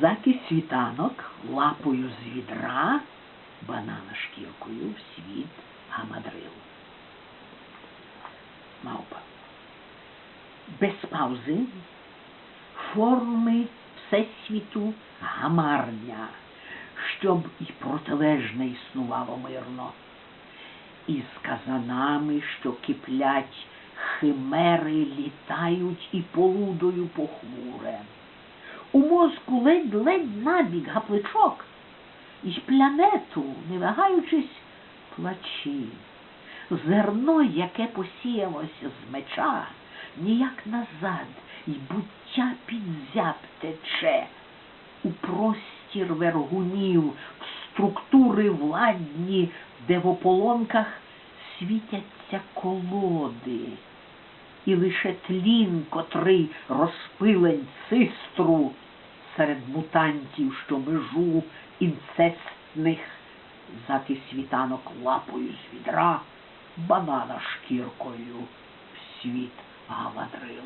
заки світанок лапою з відра, банана шкіркою в світ гамадрил. Мавпа. Без паузи форми всесвіту гамарня, щоб і протилежне існувало мирно. І з казанами, що киплять, химери літають і полудою похмуре. У мозку ледь-ледь набіг гапличок, і планету, не вагаючись, плачі. Зерно, яке посіялося з меча, ніяк назад, й буття під зяб тече. У простір вергунів, в структури владні, де в ополонках світяться колоди. І лише тлін, котрий розпилень цистру серед мутантів, що межу інцестних, заки світанок лапою з відра, банана шкіркою в світ гавадрил.